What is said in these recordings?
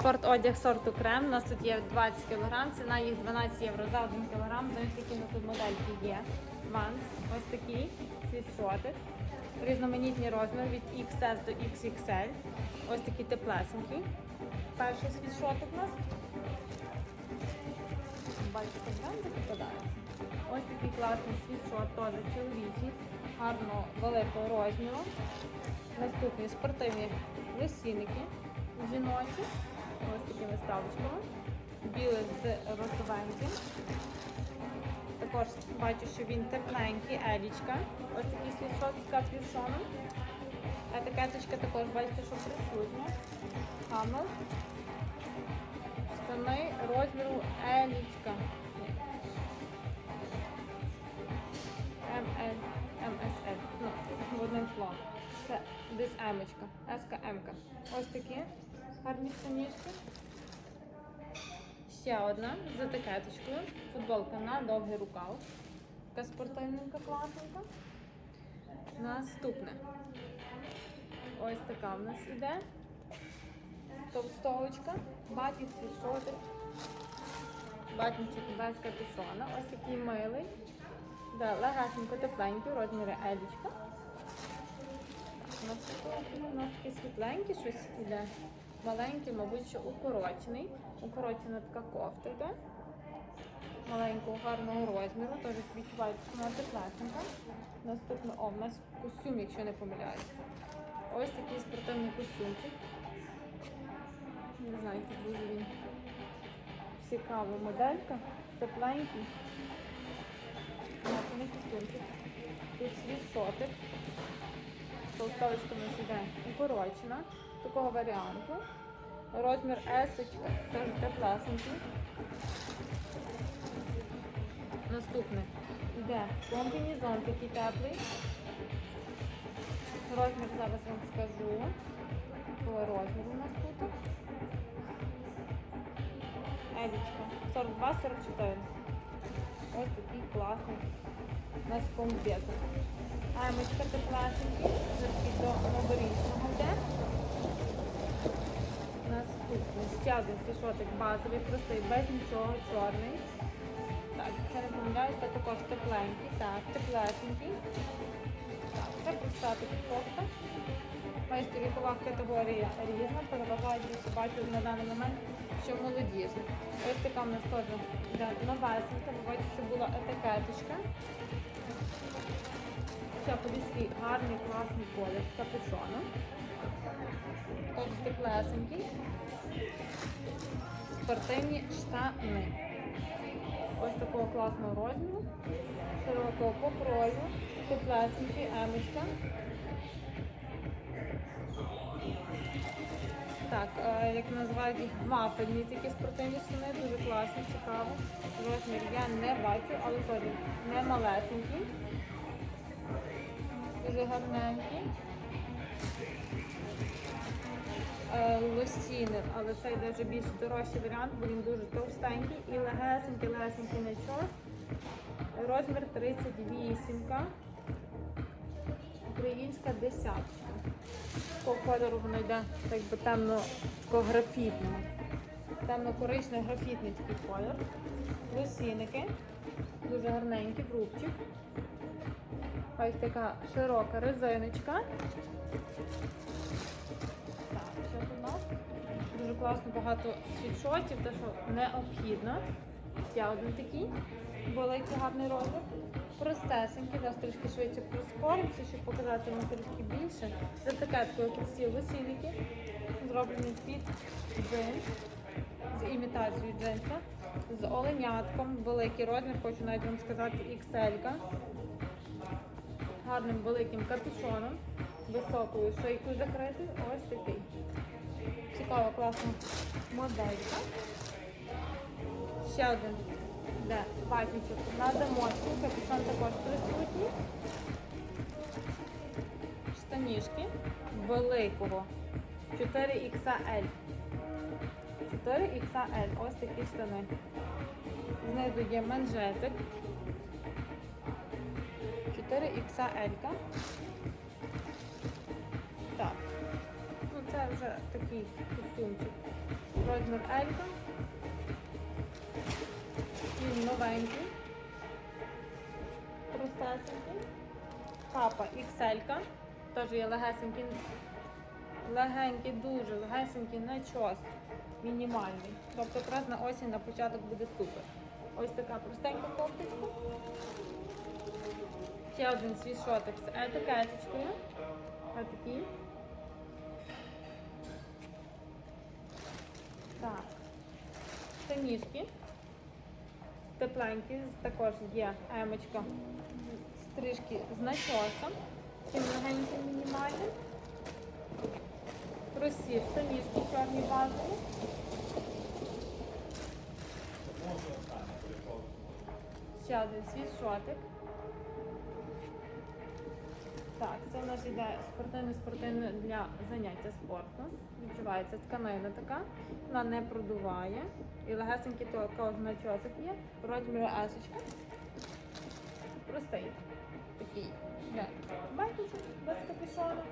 Спортодяг сорту крем. У нас тут є 20 кг, ціна їх 12 євро за 1 кг. Знаєш, які тут модельки є. Ванс, ось такий, світшотик. Різноманітні розміри від XS до XXL. Ось такий теплесенький. Перший світшотик у нас. Бачите, бренди попадаються. Ось такий класний світшот, теж чоловічий, гарно великого розміру. Наступні спортивні лосіники жіночі. Ось такими ставочками. Білий з розовеньким. Також бачу, що він тепленький, елічка. Ось такий світшот з капюшоном. Етикеточка також бачите, що присутня. Хаммер. Штани розміру елічка. МЛ, МСЛ. Ну, в одним словом. Це десь емочка. СК М-ка. Ось такі гарні штанішки. Ще одна з етикеточкою. Футболка на довгий рукав. Така спортивненька, класненька. Наступне. Ось така в нас іде. Товстовочка. Батік світшотик. Батінчик без капюшона. Ось такий милий. Да, легасенько тепленький, розміри елічка. У нас, такі світленькі щось іде. Маленький, мабуть, що укорочений. Укорочена така кофта йде. Маленького гарного розміру, теж відчувається, що вона теплесенька. Наступно, о, у нас костюм, якщо не помиляюсь. Ось такий спортивний костюмчик. Не знаю, який дуже він цікава моделька, тепленький. Це не костюмчик. Тут світшотик. Толстовочка у нас іде укорочена. Такого варіанту. Розмір есочка, теж теплесенький. Наступне. Іде комбінезон такий теплий. Розмір зараз вам скажу. Якого розміру у нас тут? Елічка. 42-44. Ось такий класний. У нас комбезик. Аймочка теплесенький. Вже до новорічного йде. Наступний. Ще один фішотик базовий, простий, без нічого, чорний. Так, це помиляюсь, також тепленький. Так, теплесенький. Так, це проста кофта. Бачите, вікова категорія різна, переважає бачу на даний момент, що молодіжна. Ось така в нас теж новесенька, ви бачите, що була етикеточка. Ще подивіться, гарний, класний колір з капюшоном. Ось теплесенький. Спортивні штани. Ось такого класного розміру, широкого покрою, теплесенький, емочка. Так, е, як називають їх вафельні такі спортивні штани, дуже класні, цікаво. Розмір я не бачу, але теж не малесенький. Дуже гарненький. Е, Лосіни, але це йде вже більш дорожчий варіант, бо він дуже товстенький і легесенький, легесенький начос. Розмір 38. Українська десятка. Такого кольору воно йде так би темно такого графітного. Темно-коричневий графітний такий колір. Лосіники. Дуже гарненький рубчик. Ось така широка резиночка. Так, що тут у нас? Дуже класно, багато світшотів, те, що необхідно. Ще один такий великий гарний розмір. Простесенький, зараз трішки швидше прискоримося, щоб показати вам трішки більше. З етикеткою прості лосіники, зроблені під джинс, з імітацією джинса, з оленятком, великий розмір, хочу навіть вам сказати XL. Гарним великим капюшоном, високою шийкою закритою. Ось такий. Цікава, класна моделька. Ще один де патничок на замочку, капюшон також присутній. Штанішки великого 4XL. 4XL. Ось такі штани. Знизу є манжетик. 4XL. Так. Ну це вже такий костюмчик. розмір Елька. Новенький. Простесенький. Папа XL. Теж є легесенький. Легенький, дуже легесенький начос. Мінімальний. Тобто якраз на осінь на початок буде супер. Ось така простенька кофточка. Ще один світшотик з етикеточкою. Отакий. Так. Штанішки. Тепленькі, також є емочка. Стрижки з начосом. Таким легеньким мінімальним. Кросів, штанішки чорні базові. Ще один світшотик. Так, це у нас йде спортивне спортивне для заняття спорту. Відчувається тканина така, вона не продуває. І легесенький начосик є. Розміру есочка. Простий. Такий. для без капюшона.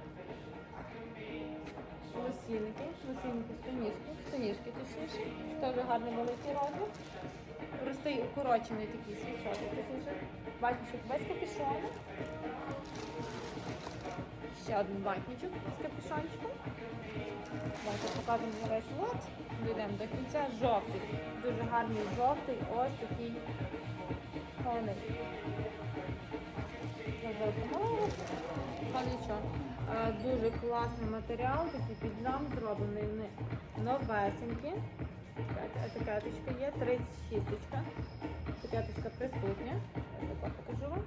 Лосінки, лосінки, штанішки, штанішки точніше. Теж гарний великий розмір. Простий укорочений такий точніше. Батюшок без капюшона. Ще один ватничок з капюшончиком. Давайте покажемо весь лот. Дійдемо до кінця. Жовтий. Дуже гарний жовтий. Ось такий нічого. Е, Дуже класний матеріал, такий піджам зроблений. Вони новесенькі. Етикеточка є, 36. Етикеточка присутня. Я покажу вам.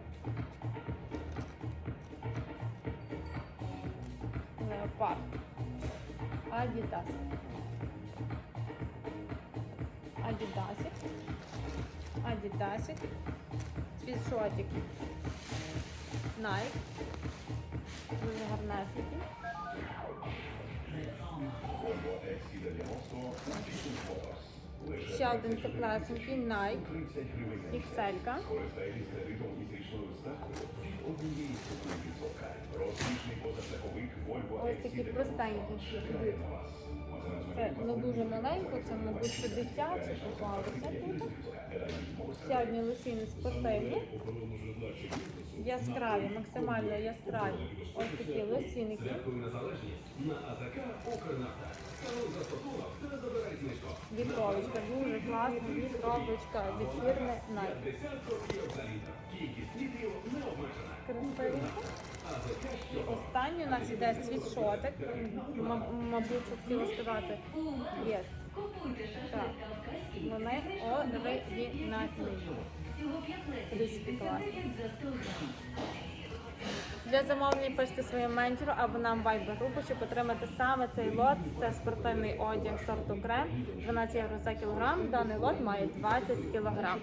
Леопард. Адідас. Адідасик. Адідасик. Світшотик. Найк. Дуже гарнесенький. Ще один теплесенький Nike XL. -ка. Ось такі простенькі. Це не дуже маленько, це, мабуть, ще дитяче поклалося тут. Ще одні лосіни спортивні. Яскраві, максимально яскраві. Ось такі лосіники. Вітровочка, дуже класна вітровочка від фірми Nike. Красивенько. Останній у нас іде світшотик. Мабуть, хотіла сказати. Yes. Так. Вони оригінальні. Трішки класні. Для замовлення пишете своєму менеджеру або нам вайбер групу, щоб отримати саме цей лот. Це спортивний одяг сорту крем, 12 євро за кілограм. Даний лот має 20 кілограм.